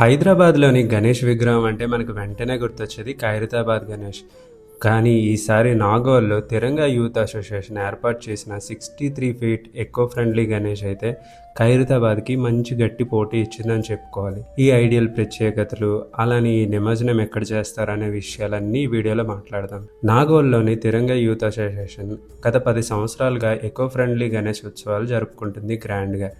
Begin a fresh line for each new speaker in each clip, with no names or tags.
హైదరాబాద్లోని గణేష్ విగ్రహం అంటే మనకు వెంటనే గుర్తొచ్చేది ఖైరతాబాద్ గణేష్. కానీ ఈసారి నాగోల్లో తిరంగా యూత్ అసోసియేషన్ ఏర్పాటు చేసిన sixty three feet eco friendly Ganesh అయితే ఖైరతాబాద్కి మంచి గట్టి పోటీ ఇచ్చిందని చెప్పుకోవాలి. ఈ ఐడియల్ ప్రత్యేకతలు అలానే ఈ నిమజ్జనం ఎక్కడ చేస్తారనే విషయాలన్నీ వీడియోలో మాట్లాడదాం. నాగోల్లోని తిరంగా యూత్ అసోసియేషన్ గత పది సంవత్సరాలుగా ఎకో ఫ్రెండ్లీ గణేష్ ఉత్సవాలు జరుపుకుంటుంది గ్రాండ్గా.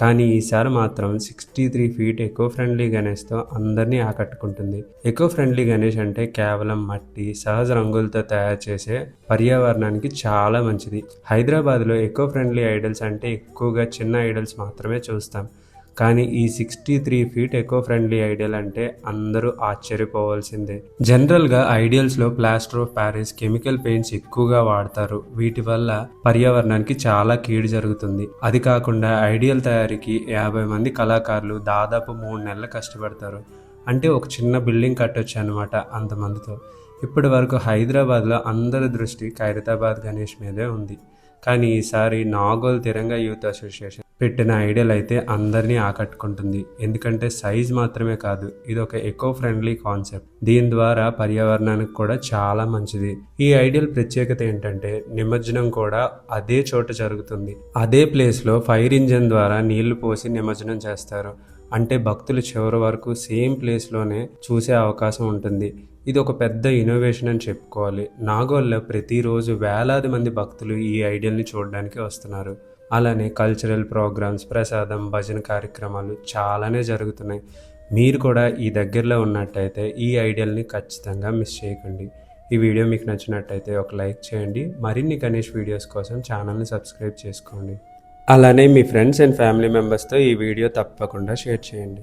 కానీ ఈసారి మాత్రం sixty three feet eco friendly గణేష్తో అందరినీ ఆకట్టుకుంటుంది. ఎకో ఫ్రెండ్లీ గణేష్ అంటే కేవలం మట్టి సహజ రంగులతో తయారు చేసే పర్యావరణానికి చాలా మంచిది. హైదరాబాద్లో ఎకో ఫ్రెండ్లీ ఐడల్స్ అంటే ఎక్కువగా చిన్న ఐడల్స్ మాత్రమే చూస్తాం. కానీ ఈ sixty three feet eco friendly idol అంటే అందరూ ఆశ్చర్యపోవాల్సిందే. జనరల్గా ఐడియల్స్లో plaster of Paris chemical paints ఎక్కువగా వాడతారు. వీటి వల్ల పర్యావరణానికి చాలా కీడు జరుగుతుంది. అది కాకుండా ఐడియల్ తయారీకి యాభై మంది కళాకారులు దాదాపు మూడు నెలలు కష్టపడతారు. అంటే ఒక చిన్న బిల్డింగ్ కట్టొచ్చు అనమాట అంతమందితో. ఇప్పటి వరకు హైదరాబాద్లో అందరి దృష్టి ఖైరతాబాద్ గణేష్ మీదే ఉంది. కానీ ఈసారి నాగోల్ తిరంగా యూత్ అసోసియేషన్ పెట్టిన ఐడియల్ అయితే అందరినీ ఆకట్టుకుంటుంది. ఎందుకంటే సైజ్ మాత్రమే కాదు ఇది ఒక ఎకో ఫ్రెండ్లీ కాన్సెప్ట్. దీని ద్వారా పర్యావరణానికి కూడా చాలా మంచిది. ఈ ఐడియల్ ప్రత్యేకత ఏంటంటే నిమజ్జనం కూడా అదే చోట జరుగుతుంది. అదే ప్లేస్లో ఫైర్ ఇంజన్ ద్వారా నీళ్ళు పోసి నిమజ్జనం చేస్తారు. అంటే భక్తులు చివరి వరకు సేమ్ ప్లేస్లోనే చూసే అవకాశం ఉంటుంది. ఇది ఒక పెద్ద ఇన్నోవేషన్ అని చెప్పుకోవాలి. నాగోల్లో ప్రతిరోజు వేలాది మంది భక్తులు ఈ ఐడియల్ని చూడడానికి వస్తున్నారు. అలానే కల్చరల్ ప్రోగ్రామ్స్ ప్రసాదం భజన కార్యక్రమాలు చాలానే జరుగుతున్నాయి. మీరు కూడా ఈ దగ్గరలో ఉన్నట్టయితే ఈ ఐడియల్ని ఖచ్చితంగా మిస్ చేయకండి. ఈ వీడియో మీకు నచ్చినట్టయితే ఒక లైక్ చేయండి. మరిన్ని గణేష్ వీడియోస్ కోసం ఛానల్ని సబ్స్క్రైబ్ చేసుకోండి. అలానే మీ ఫ్రెండ్స్ అండ్ ఫ్యామిలీ మెంబర్స్తో ఈ వీడియో తప్పకుండా షేర్ చేయండి.